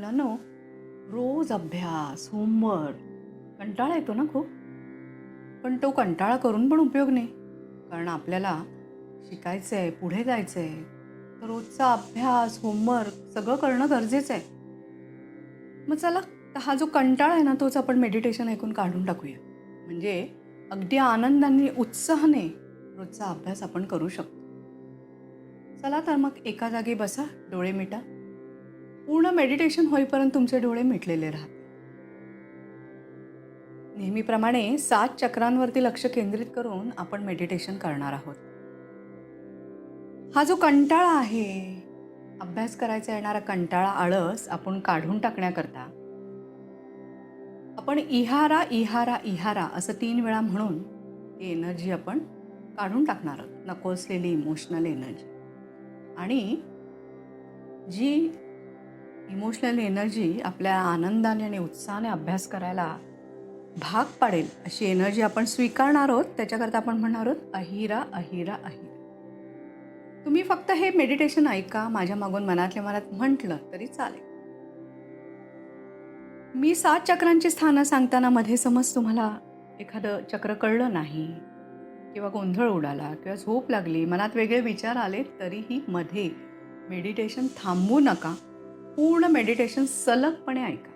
मुलांनो रोज अभ्यास होमवर्क कंटाळा येतो ना खूप. पण तो कंटाळा करून पण उपयोग नाही. कारण आपल्याला शिकायचं आहे पुढे जायचं आहे तर रोजचा अभ्यास होमवर्क सगळं करणं गरजेचं आहे. मग चला हा जो कंटाळा आहे ना तोच आपण मेडिटेशन ऐकून काढून टाकूया. म्हणजे अगदी आनंदाने उत्साहाने रोजचा अभ्यास आपण करू शकतो. चला तर मग एका जागी बसा डोळे मिटा. पूर्ण मेडिटेशन होईपर्यंत तुमचे डोळे मिटलेले राहतात नेहमीप्रमाणे सात चक्रांवरती लक्ष केंद्रित करून आपण मेडिटेशन करणार आहोत. हा जो कंटाळा आहे अभ्यास करायचा येणारा कंटाळा आळस आपण काढून टाकण्याकरता आपण इहारा इहारा इहारा असं तीन वेळा म्हणून ती एनर्जी आपण काढून टाकणार आहोत. नको असलेली इमोशनल एनर्जी आणि जी इमोशनल एनर्जी आपल्या आनंदाने आणि उत्साहाने अभ्यास करायला भाग पाडेल. अशी एनर्जी आपण स्वीकारणार आहोत. त्याच्याकरता आपण म्हणणार आहोत अहिरा अहिरा अहिरा. तुम्ही फक्त हे मेडिटेशन ऐका. माझ्या मागून मनातल्या मनात म्हटलं तरी चालेल. मी सात चक्रांची स्थानं सांगताना मध्ये समज तुम्हाला एखादं चक्र कळलं नाही किंवा गोंधळ उडाला किंवा झोप लागली मनात वेगळे विचार आले तरीही मध्ये मेडिटेशन थांबवू नका. पूर्ण मेडिटेशन सलगपणे ऐका.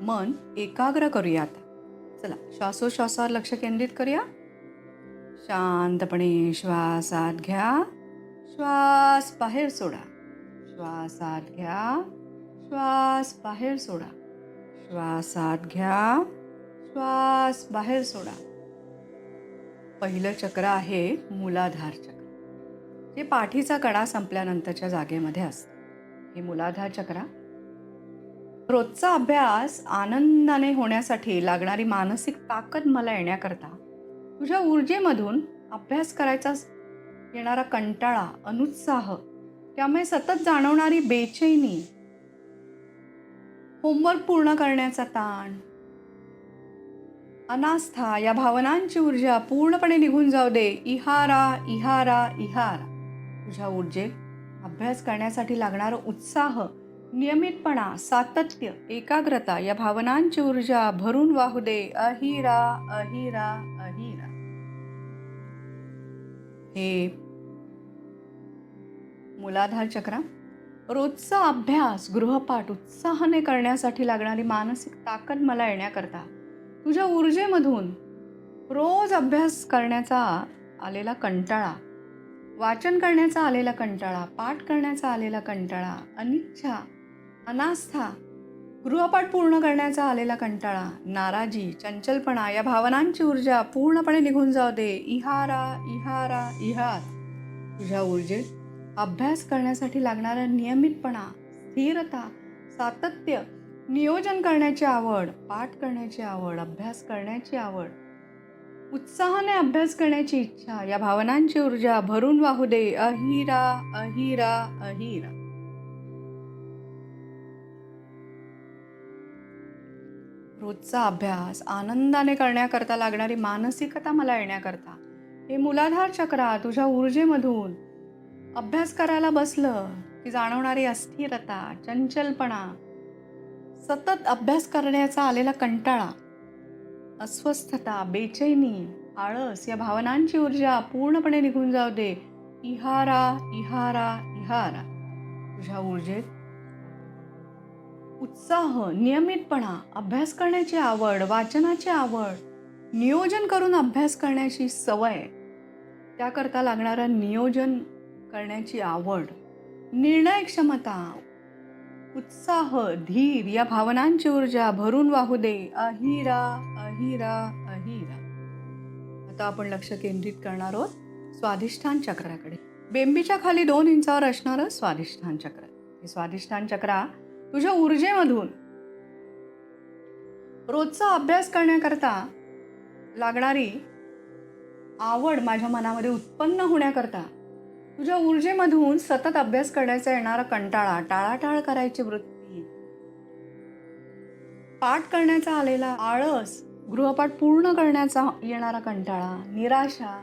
मन एकाग्र करूया आता चला श्वासोश्वासावर लक्ष केंद्रित करूया. शांतपणे श्वासात घ्या. श्वास बाहेर सोडा. श्वासात घ्या. श्वास बाहेर सोडा. श्वासात घ्या. श्वास बाहेर सोडा. पहिलं चक्र आहे मूलाधार चक्र. जे पाठीचा कडा संपल्यानंतरच्या जागेमध्ये असतं. हे मुलाधार चक्र. रोजचा अभ्यास आनंदाने होण्यासाठी लागणारी मानसिक ताकद मला येण्याकरता तुझ्या ऊर्जेमधून अभ्यास करायचा येणारा कंटाळा अनुत्साह त्यामुळे सतत जाणवणारी बेचैनी होमवर्क पूर्ण करण्याचा ताण अनास्था या भावनांची ऊर्जा पूर्णपणे निघून जाऊ दे. इहारा इहारा इहारा. तुझ्या ऊर्जेत अभ्यास करण्यासाठी लागणारा उत्साह नियमितपणा सातत्य एकाग्रता या भावनांची ऊर्जा भरून वाहू दे. अहिरा अहिरा अहिरा. हे मुलाधार चक्रा रोजचा अभ्यास गृहपाठ उत्साहाने करण्यासाठी लागणारी मानसिक ताकद मला येण्याकरता तुझ्या ऊर्जेमधून रोज अभ्यास करण्याचा आलेला कंटाळा वाचन करण्याचा आलेला कंटाळा पाठ करण्याचा आलेला कंटाळा अनिच्छा अनास्था गृहपाठ पूर्ण करण्याचा आलेला कंटाळा नाराजी चंचलपणा या भावनांची ऊर्जा पूर्णपणे निघून जाऊ दे. इहारा इहारा इहार तुझ्या ऊर्जेत अभ्यास करण्यासाठी लागणारा नियमितपणा स्थिरता सातत्य नियोजन करण्याची आवड पाठ करण्याची आवड अभ्यास करण्याची आवड उत्साहाने अभ्यास करण्याची इच्छा या भावनांची ऊर्जा भरून वाहू दे. अहिरा अहिरा अहिरा. रोजचा अभ्यास आनंदाने करण्याकरता लागणारी मानसिकता मला येण्याकरता. हे मूलाधार चक्रा तुझ्या ऊर्जेमधून अभ्यास करायला बसलं की जाणवणारी अस्थिरता चंचलपणा सतत अभ्यास करण्याचा आलेला कंटाळा अस्वस्थता बेचैनी आळस या भावनांची ऊर्जा पूर्णपणे निघून जाऊ दे इहारा इहारा इहारा. तुझ्या ऊर्जेत उत्साह नियमितपणा अभ्यास करण्याची आवड वाचनाची आवड नियोजन करून अभ्यास करण्याची सवय. त्याकरता लागणारं नियोजन करण्याची आवड निर्णय क्षमता उत्साह धीर या भावनांची ऊर्जा भरून वाहू दे. अहिरा. अहिरा अहिरा. आता आपण लक्ष केंद्रित करणार आहोत स्वाधिष्ठान चक्राकडे. बेंबीच्या खाली दोन इंचावर असणारं स्वाधिष्ठान चक्र. हे स्वाधिष्ठान चक्रा तुझ्या ऊर्जेमधून रोजचा अभ्यास करण्याकरता लागणारी आवड माझ्या मनामध्ये उत्पन्न होण्याकरता तुझ्या ऊर्जेमधून सतत अभ्यास करण्याचा येणारा कंटाळा टाळाटाळ करायची वृत्ती. पाठ करण्याचा आलेला आळस गृहपाठ पूर्ण करण्याचा येणारा कंटाळा निराशा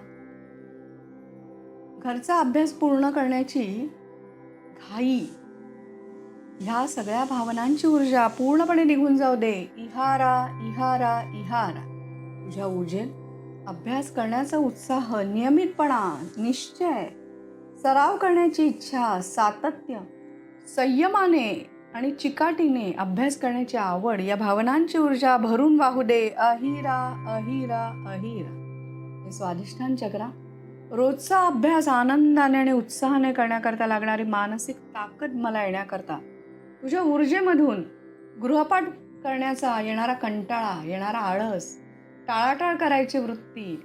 घरचा अभ्यास पूर्ण करण्याची घाई ह्या सगळ्या भावनांची ऊर्जा पूर्णपणे निघून जाऊ दे. इहारा इहारा इहारा. तुझ्या ऊर्जेत अभ्यास करण्याचा उत्साह नियमितपणा निश्चय सराव करण्याची इच्छा सातत्य संयमाने आणि चिकाटीने अभ्यास करण्याची आवड या भावनांची ऊर्जा भरून वाहू दे. अहिरा अहिरा अहिरा. हे स्वाधिष्ठान चक्रा. रोजचा अभ्यास आनंदाने आणि उत्साहाने करण्याकरता लागणारी मानसिक ताकद मला येण्याकरता तुझ्या ऊर्जेमधून गृहपाठ करण्याचा येणारा कंटाळा येणारा आळस टाळाटाळ करायची वृत्ती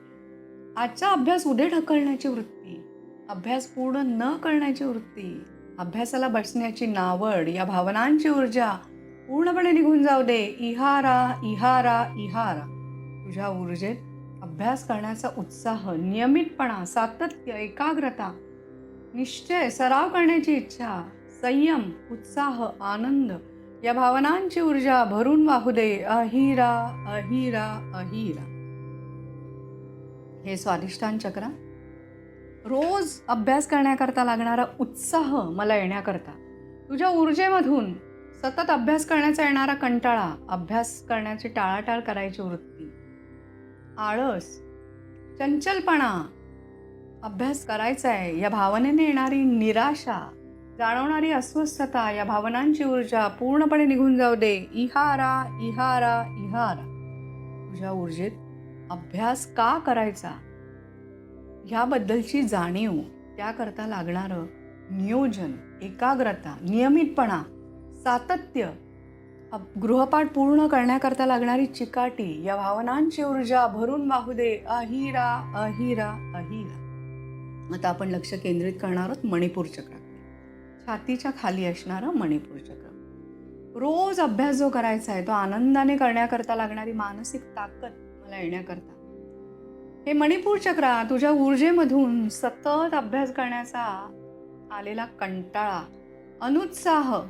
आजचा अभ्यास उद्या ढकलण्याची वृत्ती अभ्यास पूर्ण न करण्याची वृत्ती अभ्यासाला बसण्याची नावड या भावनांची ऊर्जा पूर्णपणे निघून जाऊ दे. इहारा इहारा इहारा. तुझ्या ऊर्जेत अभ्यास करण्याचा उत्साह नियमितपणा सातत्य एकाग्रता निश्चय सराव करण्याची इच्छा संयम उत्साह आनंद या भावनांची ऊर्जा भरून वाहू दे. अहिरा अहिरा अहिरा. हे स्वादिष्टान चक्रा रोज अभ्यास करण्याकरता लागणारा उत्साह मला येण्याकरता. तुझ्या ऊर्जेमधून सतत अभ्यास करण्याचा येणारा कंटाळा अभ्यास करण्याची टाळाटाळ करायची वृत्ती आळस चंचलपणा अभ्यास करायचा आहे या भावनेने येणारी निराशा जाणवणारी अस्वस्थता या भावनांची ऊर्जा पूर्णपणे निघून जाऊ दे. इहारा इहारा इहारा. तुझ्या ऊर्जेत अभ्यास का करायचा? ह्याबद्दलची जाणीव त्याकरता लागणारं नियोजन एकाग्रता नियमितपणा सातत्य अप- गृहपाठ पूर्ण करण्याकरता लागणारी चिकाटी या भावनांची ऊर्जा भरून वाहू दे. अहिरा अहिरा अहिरा. आता आपण लक्ष केंद्रित करणार आहोत मणिपूर चक्राकडे छातीच्या खाली असणारं मणिपूर चक्र. रोज अभ्यास जो करायचा आहे तो आनंदाने करण्याकरता लागणारी मानसिक ताकद मला येण्याकरता हे मणिपूर चक्रा तुझ्या ऊर्जेमधून सतत अभ्यास करण्याचा आलेला कंटाळा अनुत्साह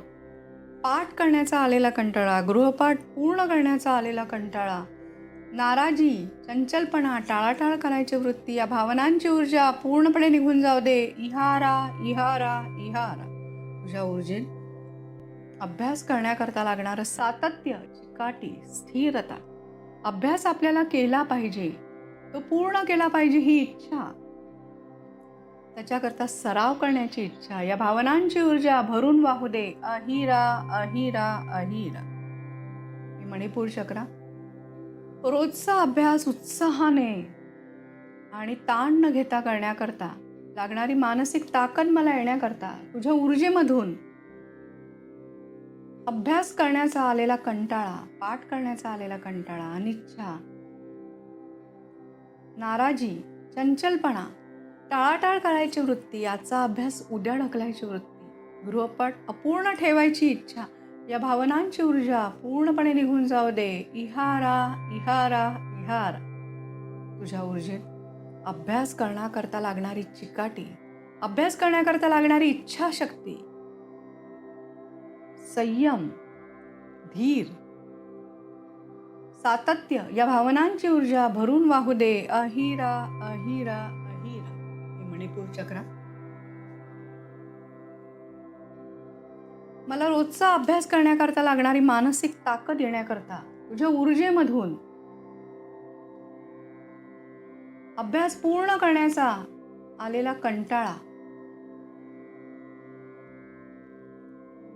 पाठ करण्याचा आलेला कंटाळा गृहपाठ पूर्ण करण्याचा आलेला कंटाळा नाराजी चंचलपणा टाळाटाळ करायची वृत्ती या भावनांची ऊर्जा पूर्णपणे निघून जाऊ दे. इहारा इहारा इहारा. तुझ्या ऊर्जेत अभ्यास करण्याकरता लागणारं सातत्य चिकाटी स्थिरता. अभ्यास आपल्याला केला पाहिजे. तो पूर्ण केला पाहिजे ही इच्छा. त्याच्याकरता सराव करण्याची इच्छा. या भावनांची ऊर्जा भरून वाहू दे. अहिरा अहिरा अहिरा. हे मणिपूर चक्रा. रोजचा अभ्यास उत्साहाने आणि ताण न घेता करण्याकरता लागणारी मानसिक ताकद मला येण्याकरता तुझ्या ऊर्जेमधून अभ्यास करण्याचा आलेला कंटाळा पाठ करण्याचा आलेला कंटाळा अनिच्छा नाराजी चंचलपणा टाळाटाळ करायची वृत्ती याचा अभ्यास उद्या ढकलायची वृत्ती. गृहपाठ अपूर्ण ठेवायची इच्छा या भावनांची ऊर्जा पूर्णपणे निघून जाऊ दे. इहारा इहारा इहारा. तुझ्या ऊर्जेत अभ्यास करण्याकरता लागणारी चिकाटी अभ्यास करण्याकरता लागणारी इच्छाशक्ती. संयम धीर सातत्य या भावनांची ऊर्जा भरून वाहू दे. अहिरा अहिरा अहिरा. हे मणिपूर चक्रा मला रोजचा अभ्यास करण्याकरता लागणारी मानसिक ताकद येण्याकरता तुझ्या ऊर्जेमधून अभ्यास पूर्ण करण्याचा आलेला कंटाळा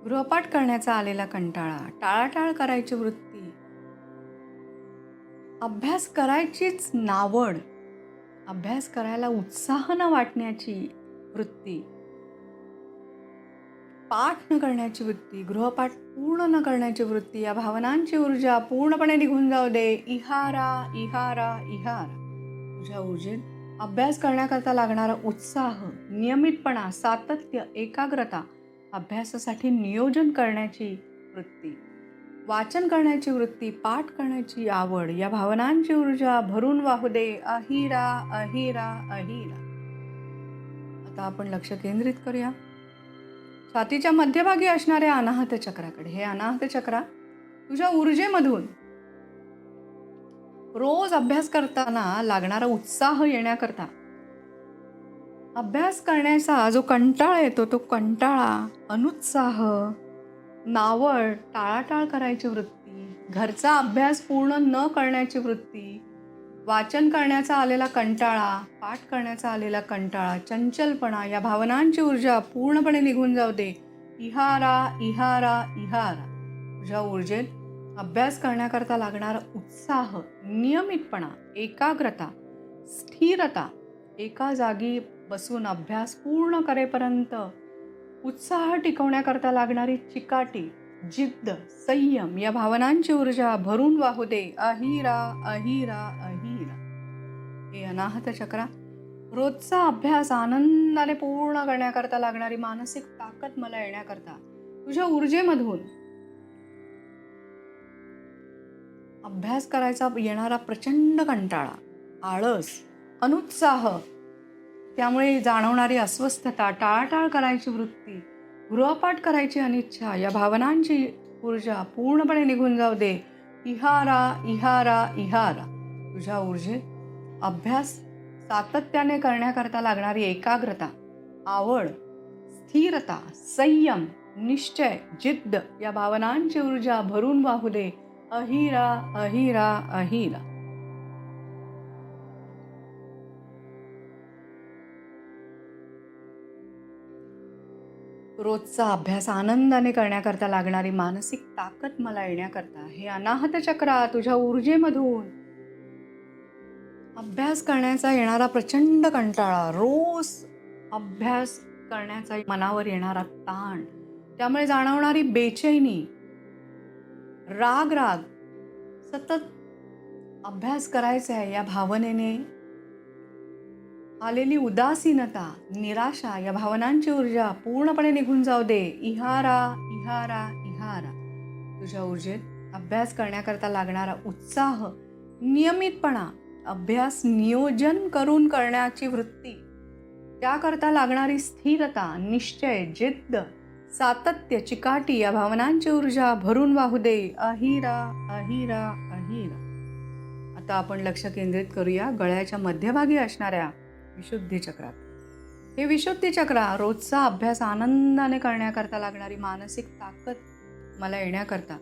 गृहपाठ करण्याचा आलेला कंटाळा टाळाटाळ करायची वृत्ती अभ्यास करायचीच नावड अभ्यास करायला उत्साह न वाटण्याची वृत्ती पाठ न करण्याची वृत्ती गृहपाठ पूर्ण न करण्याची वृत्ती या भावनांची ऊर्जा पूर्णपणे निघून जाऊ दे. इहारा इहारा इहारा. तुझ्या ऊर्जेत अभ्यास करण्याकरता लागणारा उत्साह नियमितपणा सातत्य एकाग्रता अभ्यासासाठी नियोजन करण्याची वृत्ती. वाचन करण्याची वृत्ती पाठ करण्याची आवड या भावनांची ऊर्जा भरून वाहू दे. अहिरा अहिरा अहिरा. आता आपण लक्ष केंद्रित करूया. छातीच्या मध्यभागी असणाऱ्या अनाहत चक्राकडे. हे अनाहत चक्रा तुझ्या ऊर्जेमधून रोज अभ्यास करताना लागणारा उत्साह येण्याकरता. अभ्यास करण्याचा जो कंटाळा येतो तो कंटाळा अनुत्साह नावळ टाळाटाळ करायची वृत्ती घरचा अभ्यास पूर्ण न करण्याची वृत्ती वाचन करण्याचा आलेला कंटाळा पाठ करण्याचा आलेला कंटाळा चंचलपणा या भावनांची ऊर्जा पूर्णपणे निघून जाऊ दे इहारा इहारा इहारा. तुझ्या ऊर्जेत अभ्यास करण्याकरता लागणारा उत्साह नियमितपणा एकाग्रता स्थिरता एका जागी बसून अभ्यास पूर्ण करेपर्यंत उत्साह टिकवण्याकरता लागणारी चिकाटी जिद्द संयम या भावनांची ऊर्जा भरून वाहू दे. अहिरा अहिरा अहिरा. हे अनाहत चक्रा रोजचा अभ्यास आनंदाने पूर्ण करण्याकरता लागणारी मानसिक ताकद मला येण्याकरता तुझ्या ऊर्जेमधून अभ्यास करायचा येणारा प्रचंड कंटाळा आळस अनुत्साह त्यामुळे जाणवणारी अस्वस्थता टाळाटाळ करायची वृत्ती गृहपाठ करायची अनिच्छा या भावनांची ऊर्जा पूर्णपणे निघून जाऊ दे. इहारा इहारा इहारा. तुझ्या ऊर्जेत अभ्यास सातत्याने करण्याकरता लागणारी एकाग्रता आवड स्थिरता संयम निश्चय जिद्द या भावनांची ऊर्जा भरून वाहू दे. अहिरा अहिरा अहिरा. रोजचा अभ्यास आनंदाने करण्याकरता लागणारी मानसिक ताकद मला येण्याकरता हे अनाहत चक्रा तुझ्या ऊर्जेमधून. अभ्यास करण्याचा येणारा प्रचंड कंटाळा रोज अभ्यास करण्याचा मनावर येणारा ताण त्यामुळे जाणवणारी बेचैनी राग राग सतत अभ्यास करायचा आहे या भावनेने आलेली उदासीनता निराशा या भावनांची ऊर्जा पूर्णपणे निघून जाऊ दे. इहारा इहारा इहारा. तुझ्या ऊर्जेत अभ्यास करण्याकरता लागणारा उत्साह नियमितपणा अभ्यास नियोजन करून करण्याची वृत्ती त्याकरता लागणारी स्थिरता निश्चय जिद्द सातत्य चिकाटी या भावनांची ऊर्जा भरून वाहू दे. अहिरा अहिरा अहिरा. आता आपण लक्ष केंद्रित करूया गळ्याच्या मध्यभागी असणाऱ्या विशुद्धी चक्रात. हे विशुद्धी चक्र रोजचा अभ्यास आनंदाने करण्याकरता लागणारी मानसिक ताकद मला येण्याकरता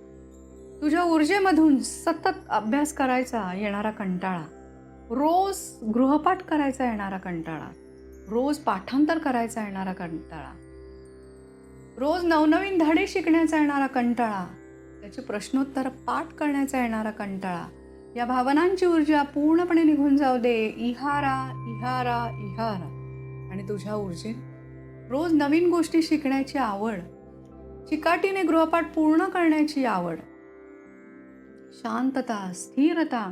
तुझ्या ऊर्जेमधून सतत अभ्यास करायचा येणारा कंटाळा रोज गृहपाठ करायचा येणारा कंटाळा रोज पाठांतर करायचा येणारा कंटाळा रोज नवनवीन धडे शिकण्याचा येणारा कंटाळा त्याचे प्रश्नोत्तर पाठ करण्याचा येणारा कंटाळा या भावनांची ऊर्जा पूर्णपणे निघून जाऊ दे. इहारा इहारा इहारा. आणि तुझ्या ऊर्जेत रोज नवीन गोष्टी शिकण्याची आवड चिकाटीने गृहपाठ पूर्ण करण्याची आवड शांतता स्थिरता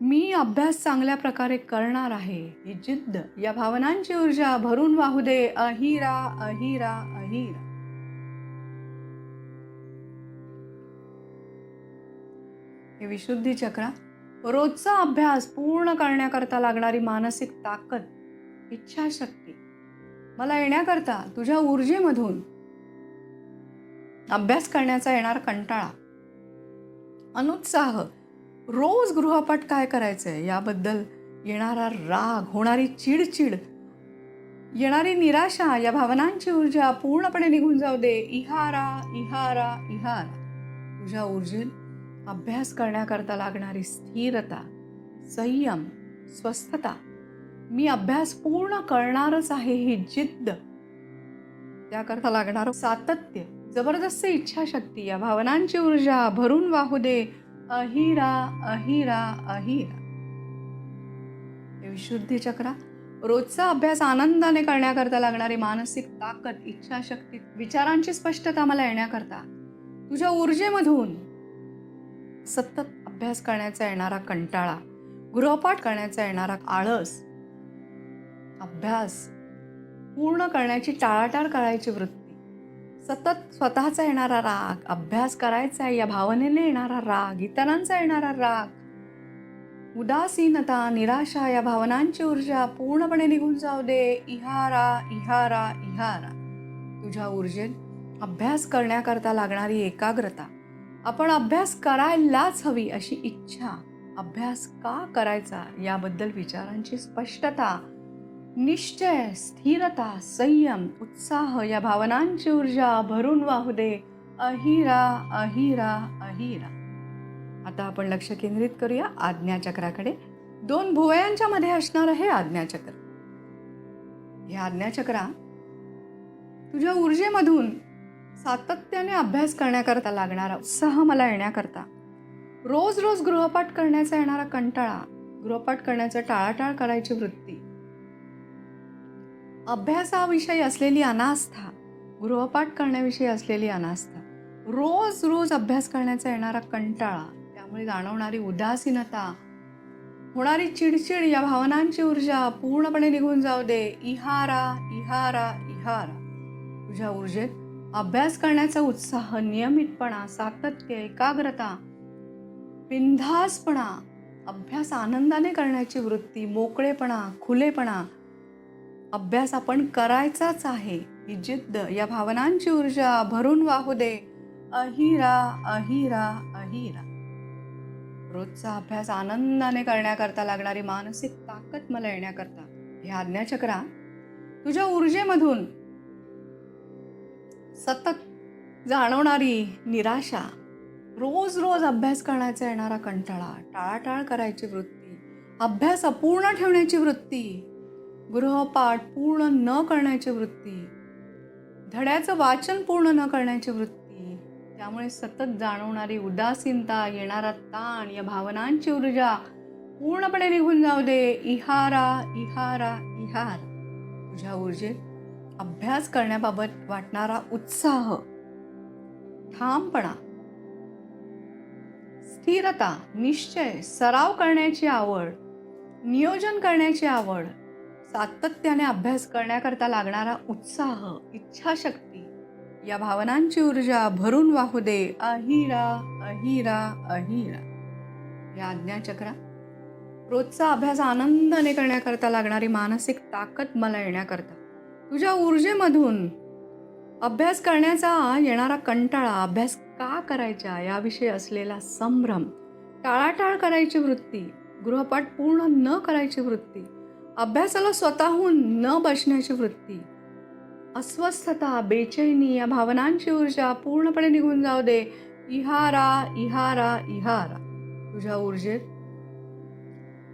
मी अभ्यास चांगल्या प्रकारे करणार आहे. ही जिद्द या भावनांची ऊर्जा भरून वाहू दे. अहिरा अहिरा अहिरा. हे विशुद्धी चक्र रोजचा अभ्यास पूर्ण करण्याकरता लागणारी मानसिक ताकद इच्छाशक्ती मला येण्याकरता तुझ्या ऊर्जेमधून अभ्यास करण्याचा येणार कंटाळा अनुत्साह रोज गृहपाठ काय करायचंय याबद्दल येणारा राग होणारी चिडचिड येणारी निराशा या भावनांची ऊर्जा पूर्णपणे निघून जाऊ दे. इहारा इहारा इहारा. तुझ्या ऊर्जेत अभ्यास करण्याकरता लागणारी स्थिरता संयम स्वस्थता मी अभ्यास पूर्ण करणारच आहे ही जिद्द. त्याकरता लागणारं सातत्य जबरदस्त इच्छाशक्ती या भावनांची ऊर्जा भरून वाहू दे. अहिरा अहिरा अहिरा. हे विशुद्धी चक्रा रोजचा अभ्यास आनंदाने करण्याकरता लागणारी मानसिक ताकद इच्छाशक्ती विचारांची स्पष्टता मला येण्याकरता तुझ्या ऊर्जेमधून सतत अभ्यास करण्याचा येणारा कंटाळा गृहपाठ करण्याचा येणारा आळस अभ्यास पूर्ण करण्याची टाळाटाळ करायची वृत्ती सतत स्वतःचा येणारा राग अभ्यास करायचा या भावनेने येणारा राग इतरांचा येणारा राग उदासीनता निराशा या भावनांची ऊर्जा पूर्णपणे निघून जाऊ दे. इहारा इहारा इहारा. तुझ्या ऊर्जेत अभ्यास करण्याकरता लागणारी एकाग्रता आपण अभ्यास करायलाच हवी अशी इच्छा. अभ्यास का करायचा याबद्दल विचारांची स्पष्टता निश्चय स्थिरता संयम उत्साह या भावनांची ऊर्जा भरून वाहू दे. अहिरा अहिरा अहिरा. आता आपण लक्ष केंद्रित करूया आज्ञाचक्राकडे दोन भुवयांच्या मध्ये असणारं हे आज्ञाचक्र हे आज्ञाचक्रा तुझ्या ऊर्जेमधून सातत्याने अभ्यास करण्याकरता लागणारा उत्साह मला येण्याकरता रोज रोज गृहपाठ करण्याचा येणारा कंटाळा गृहपाठ करण्याचा टाळाटाळ करायची वृत्ती. अभ्यासाविषयी असलेली अनास्था गृहपाठ करण्याविषयी असलेली अनास्था रोज रोज अभ्यास करण्याचा येणारा कंटाळा त्यामुळे जाणवणारी उदासीनता होणारी चिडचिड या भावनांची ऊर्जा पूर्णपणे निघून जाऊ दे. इहारा इहारा इहारा. तुझ्या ऊर्जेत अभ्यास करण्याचा उत्साह नियमितपणा सातत्य एकाग्रता बिनधासपणा अभ्यास आनंदाने करण्याची वृत्ती मोकळेपणा खुलेपणा अभ्यास आपण करायचाच आहे. ही जिद्द या भावनांची ऊर्जा भरून वाहू दे. अहिरा अहिरा अहिरा. रोजचा अभ्यास आनंदाने करण्याकरता लागणारी मानसिक ताकद मला येण्याकरता. हे आज्ञाचक्रा तुझ्या ऊर्जेमधून सतत जाणवणारी निराशा रोज रोज अभ्यास करण्याचा येणारा कंटाळा टाळाटाळ करायची वृत्ती अभ्यास अपूर्ण ठेवण्याची वृत्ती गृहपाठ पूर्ण न करण्याची वृत्ती धड्याचं वाचन पूर्ण न करण्याची वृत्ती त्यामुळे सतत जाणवणारी उदासीनता येणारा ताण या भावनांची ऊर्जा पूर्णपणे निघून जाऊ दे. इहारा इहारा इहार. तुझ्या ऊर्जेत अभ्यास करण्याबाबत वाटणारा उत्साह ठामपणा स्थिरता निश्चय सराव करण्याची आवड नियोजन करण्याची आवड सातत्याने अभ्यास करण्याकरता लागणारा उत्साह इच्छाशक्ती या भावनांची ऊर्जा भरून वाहू दे. अहिरा अहिरा अहिरा. या आज्ञाचक्रा रोजचा अभ्यास आनंदाने करण्याकरता लागणारी मानसिक ताकद मला येण्याकरता. तुझ्या ऊर्जेमधून अभ्यास करण्याचा येणारा कंटाळा अभ्यास का करायचा याविषयी असलेला संभ्रम टाळाटाळ करायची वृत्ती गृहपाठ पूर्ण न करायची वृत्ती अभ्यासाला स्वतःहून न बसण्याची वृत्ती अस्वस्थता बेचैनी या भावनांची ऊर्जा पूर्णपणे निघून जाऊ दे. इहारा इहारा इहारा. तुझ्या ऊर्जेत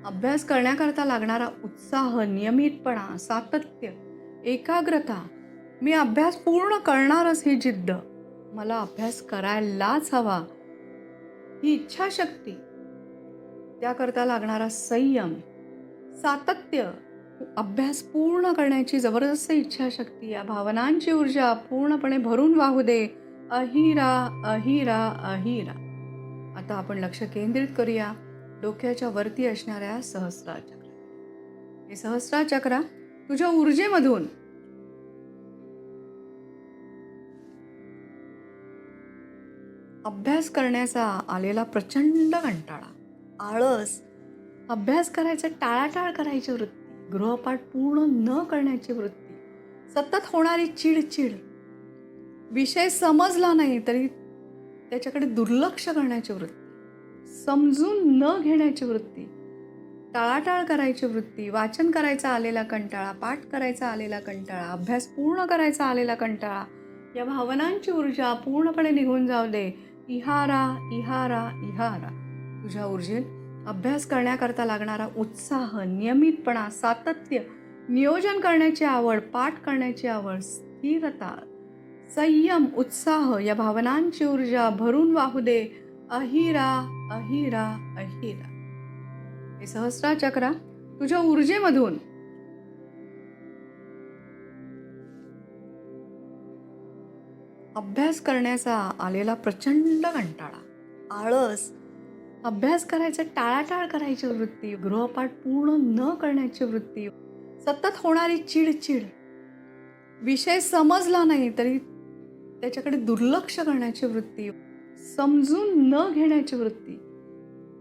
अभ्यास करण्याकरता लागणारा उत्साह नियमितपणा सातत्य एकाग्रता. मी अभ्यास पूर्ण करणारच ही जिद्द. मला अभ्यास करायलाच हवा. ही इच्छाशक्ती. त्याकरता लागणारा संयम सातत्य अभ्यास पूर्ण करण्याची जबरदस्त इच्छाशक्ती या भावनांची ऊर्जा पूर्णपणे भरून वाहू दे. अहिरा अहिरा अहिरा. आता आपण लक्ष केंद्रित करूया. डोक्याच्या वरती असणाऱ्या सहस्रा चक्र हे सहस्रा चक्रा तुझ्या ऊर्जेमधून. अभ्यास करण्याचा आलेला प्रचंड कंटाळा. आळस. अभ्यास करायचा टाळाटाळ करायची वृत्ती. गृहपाठ पूर्ण न करण्याची वृत्ती. सतत होणारी चिडचिड. विषय समजला नाही तरी त्याच्याकडे दुर्लक्ष करण्याची वृत्ती. समजून न घेण्याची वृत्ती. टाळाटाळ करायची वृत्ती वाचन करायचा आलेला कंटाळा पाठ करायचा आलेला कंटाळा अभ्यास पूर्ण करायचा आलेला कंटाळा या भावनांची ऊर्जा पूर्णपणे निघून जाऊ दे. इहारा इहारा इहारा. तुझ्या ऊर्जेत अभ्यास करण्याकरता लागणारा उत्साह नियमितपणा सातत्य नियोजन करण्याची आवड पाठ करण्याची आवड स्थिरता संयम उत्साह या भावनांची ऊर्जा भरून वाहू दे. अहिरा अहिरा अहिरा. हे सहस्रा चक्रा तुझ्या ऊर्जेमधून. अभ्यास करण्याचा आलेला प्रचंड कंटाळा. आळस. अभ्यास करायचा टाळाटाळ करायची वृत्ती गृहपाठ पूर्ण न करण्याची वृत्ती सतत होणारी चिडचिड. विषय समजला नाही तरी त्याच्याकडे दुर्लक्ष करण्याची वृत्ती समजून न घेण्याची वृत्ती.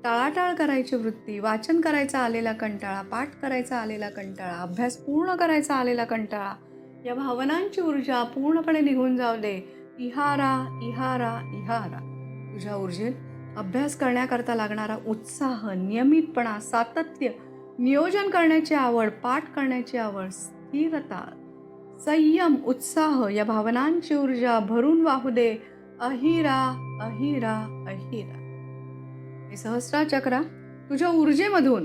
टाळाटाळ करायची वृत्ती वाचन करायचा आलेला कंटाळा पाठ करायचा आलेला कंटाळा अभ्यास पूर्ण करायचा आलेला कंटाळा या भावनांची ऊर्जा पूर्णपणे निघून जाऊ दे. इहारा इहारा इहारा. तुझ्या ऊर्जेत अभ्यास करण्याकरता लागणारा उत्साह नियमितपणा सातत्य नियोजन करण्याची आवड पाठ करण्याची आवड स्थिरता संयम उत्साह या भावनांची ऊर्जा भरून वाहू दे. अहिरा अहिरा अहिरा. हे सहस्रा चक्रा तुझ्या ऊर्जेमधून.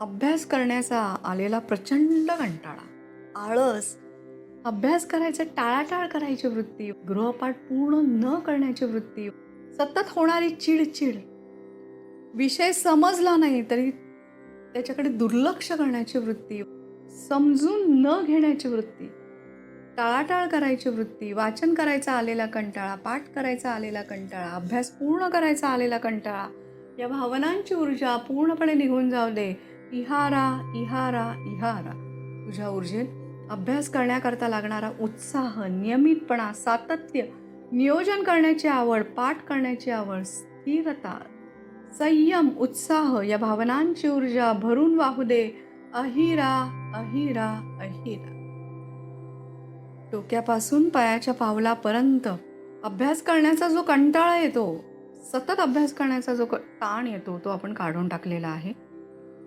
अभ्यास करण्याचा आलेला प्रचंड कंटाळा आळस. अभ्यास करायचं टाळाटाळ करायची वृत्ती गृहपाठ पूर्ण न करण्याची वृत्ती सतत होणारी चिडचिड. विषय समजला नाही तरी त्याच्याकडे दुर्लक्ष करण्याची वृत्ती समजून न घेण्याची वृत्ती. टाळाटाळ करायची वृत्ती वाचन करायचा आलेला कंटाळा पाठ करायचा आलेला कंटाळा अभ्यास पूर्ण करायचा आलेला कंटाळा या भावनांची ऊर्जा पूर्णपणे निघून जाऊ दे. इहारा इहारा इहारा. तुझ्या ऊर्जेत अभ्यास करण्याकरता लागणारा उत्साह नियमितपणा सातत्य नियोजन करण्याची आवड पाठ करण्याची आवड स्थिरता संयम उत्साह या भावनांची ऊर्जा भरून वाहू दे. अहिरा अहिरा अहिरा. डोक्यापासून पायाच्या पावलापर्यंत अभ्यास करण्याचा जो कंटाळा येतो सतत अभ्यास करण्याचा जो क- ताण येतो तो आपण काढून टाकलेला आहे.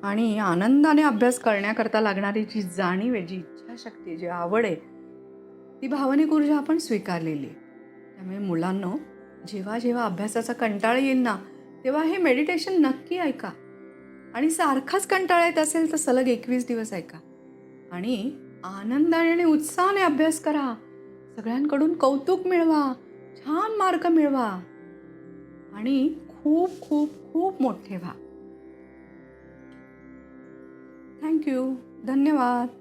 आणि आनंदाने अभ्यास करण्याकरता लागणारी जी जाणीव आहे जी इच्छाशक्ती जी आवड आहे ती भावनिक ऊर्जा आपण स्वीकारलेली त्यामुळे मुलांनो जेव्हा जेव्हा अभ्यासाचा कंटाळा येईल ना तेव्हा हे मेडिटेशन नक्की ऐका. आणि सारखाच कंटाळा येत असेल तर सलग एकवीस दिवस ऐका. आणि आनंदाने आणि उत्साहाने अभ्यास करा. सगळ्यांकडून कौतुक मिळवा छान मार्क मिळवा आणि खूप खूप खूप मोठे व्हा. थँक्यू धन्यवाद.